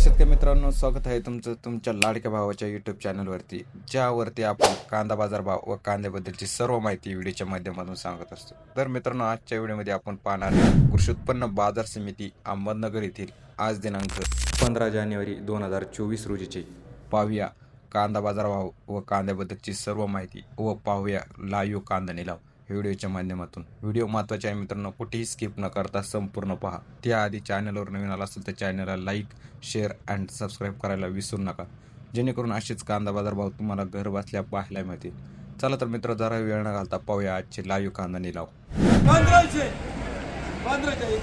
शेतकरी मित्रांनो स्वागत आहे तुमचं तुमच्या लाडक्या भावाच्या यूट्यूब चॅनलवरती ज्यावरती आपण कांदा बाजार भाव व कांद्याबद्दलची सर्व माहिती व्हिडिओच्या माध्यमातून सांगत असतो. तर मित्रांनो आजच्या व्हिडिओमध्ये आपण पाहणार कृषी उत्पन्न बाजार समिती अहमदनगर येथील आज दिनांक पंधरा जानेवारी दोन हजार चोवीस रोजीचे पाहूया कांदा बाजार भाव व कांद्याबद्दलची सर्व माहिती व पाहूया लाईव्ह कांदा निलाव व्हिडिओच्या माध्यमातून. व्हिडिओ महत्त्वाचे आहे मित्रांनो कुठेही स्किप न करता संपूर्ण पहा. त्याआधी चॅनलवर नवीन आला असेल तर चॅनलला लाईक शेअर अँड सबस्क्राईब करायला विसरू नका. जेणेकरून असेच कांदा बाजार भाव तुम्हाला घर बसल्या पाहायला मिळतील. चला तर मित्र जरा वेळ न घालता पाहूया आजचे लाईव्ह कांदा निलाव पंधराशे! पंधराशे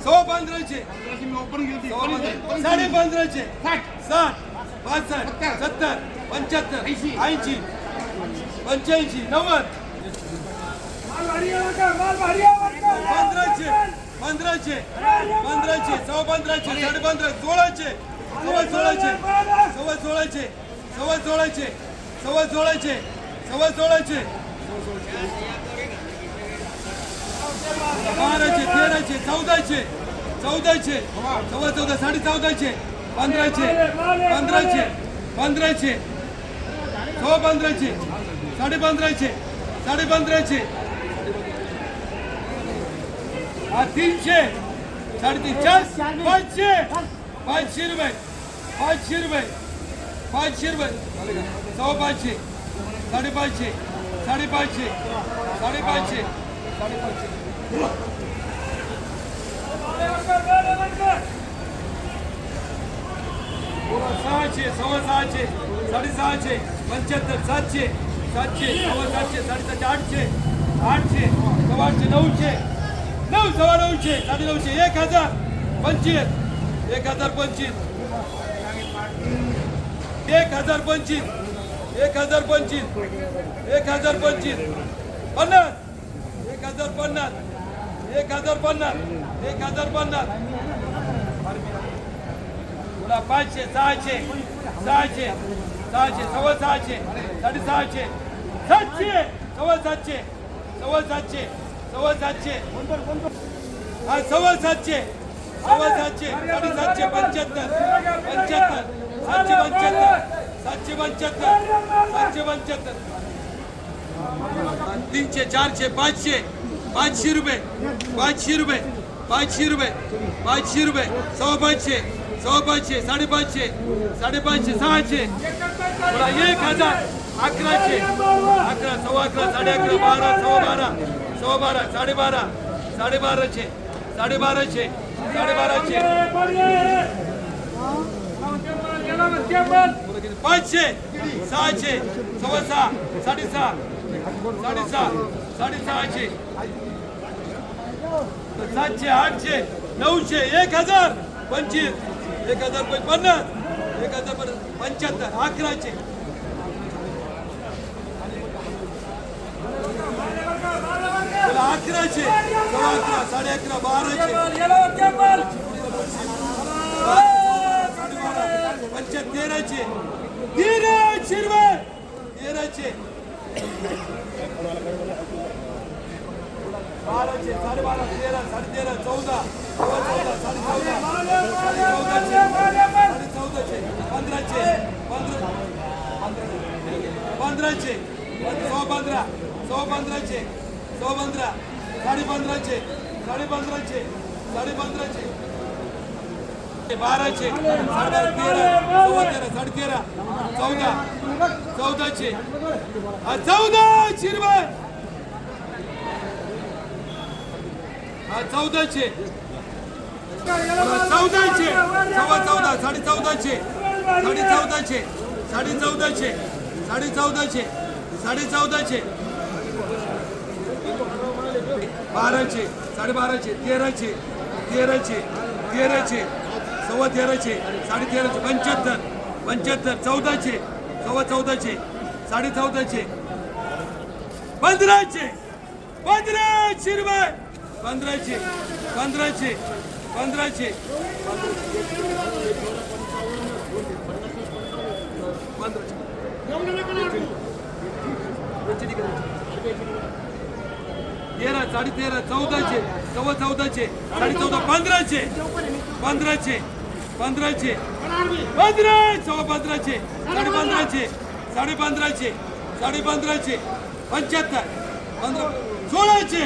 सो पंधराशे. सव्वा पंधरा- साडे पंधराशे. साठ. पासष्ट सत्तर पंच्याहत्तर ऐंशी पंच्याऐंशी नव्वद. पंधराशे पंधराशे पंधराशे सव्वा पंधराशे साडे पंधरा सोळाशे सव्वा सोळाशे सव्वा सोळाशे सव्वा सोळाशे सव्वा सोळाशे सव्वा सोळाशे बाराशे तेराशे चौदाशे चौदाशे सव्वा चौदा साडे चौदाशे. पंधराशे पंधराशे पंधराशे. सव्वा पंधराशे साडे पंधराशे साडे पंधराशे. हा तीनशे साडेतीन चार पाचशे पाचशे रुपये पाचशे रुपये पाचशे रुपये. सव्वा पाचशे साडेपाचशे साडेपाचशे साडेपाचशे सहाशे सव्वा सहाशे साडेसहाशे पंच्याहत्तर सातशे सातशे सव्वा सातशे साडेसातशे आठशे आठशे सव्वा आठशे नऊशे नऊ सव्वा नऊशे साडे नऊशे एक हजार पंचवीस एक हजार पंचवीस एक हजार पंचवीस एक हजार पंचवीस एक हजार पंचवीस पन्नास एक हजार पन्नास एक हजार पन्नास एक हजार पन्नास पुन्हा पाचशे सहाशे सहाशे सहाशे सव्वा सहाशे साडेसहाशे सातशे सव्वा सातशे सव्वा सातशे सव्वा सातशे. हा सव्वा सातशे सव्वा सातशे साडेसातशे पंच्याहत्तर पंच्याहत्तर सातशे पंच्याहत्तर सातशे पंच्याहत्तर सातशे पंच्याहत्तर. तीनशे चारशे पाचशे पाचशे रुपये पाचशे रुपये. पाचशे रुपये. पाचशे रुपये. सव्वा पाचशे. सव्वा पाचशे. साडेपाचशे साडेपाचशे सहाशे. पुन्हा एक हजार. अकराशे. अकरा सव्वा अकरा साडे अकरा बारा सव्वा बारा. सव्वा बारा साडेबारा साडेबाराशे साडेबाराशे साडेबाराशे पाचशे. सहाशे. सव्वा सहा. साडेसहा साडेसहा साडेसहाशे सातशे आठशे नऊशे एक हजार पंचवीस एक हजार पन्नास एक हजार पंच्याहत्तर अकराशे. अकराशे सव्वा अकरा साडे अकरा बाराशे. पंच्या तेराशे. तेराशे रुपये तेराशे बाराशे साडेबारा तेरा तेरा चौदा चौदा साडे चौदा साडे चौदाशे साडे पंधरा पंधराचे सव्वा पंधरा सव्वा पंधराचे सव्वा पंधरा साडे पंधराचे साडे पंधराचे साडे पंधराचे. बाराशे साडे तेरा सव्वा तेरा साडे तेरा चौदा चौदाशे चौदा चौदाशे रुपये हा चौदाशे. चौदाशे. सव्वा चौदा साडे चौदाशे. साडे चौदाशे. साडे चौदाशे. साडे चौदाशे. साडे चौदाशे. बाराशे. साडेबाराशे तेराशे. तेराशे. तेराशे. सव्वा तेराशे. साडे तेराशे. पंच्याहत्तर. पंच्याहत्तर. चौदाशे. सव्वा चौदाशे. साडे चौदाशे. पंधराशे. पंधराशे रुपये. पंधराशे पंधराशे पंधराशे. तेरा साडे तेरा चौदाशे सव्वा चौदाशे साडे चौदा पंधराशे. पंधराशे पंधराशे. पंधरा सव्वा पंधराशे साडे पंधराशे साडे पंधराशे साडे पंधराशे पंच्याहत्तर पंधरा सोळाशे.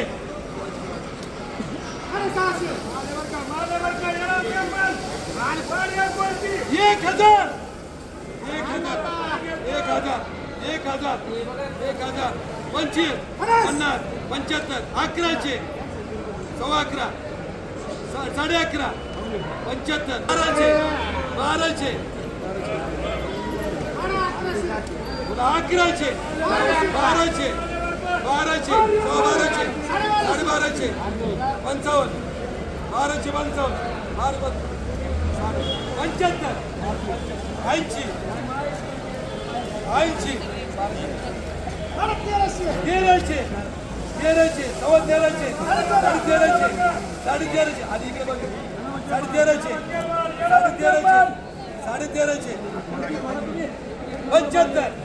एक हजार एक हजार एक हजार एक हजार एक हजार पंचवीस पन्नास पंच्याहत्तर अकराशे सव्वा अकरा साडे अकरा पंच्याहत्तर बाराशे बाराशे अकराशे बाराशे बाराशे बाराशे साडे बाराशे पंचावन्न बाराशे पंचावन्न बारा पंच्याहत्तर ऐंशी ऐंशी तेराशे तेराशे सव्वा तेराशे साडे तेराशे साडे तेराशे आधी इकडे बघ साडे तेराशे साडे तेराशे साडे तेराशे पंच्याहत्तर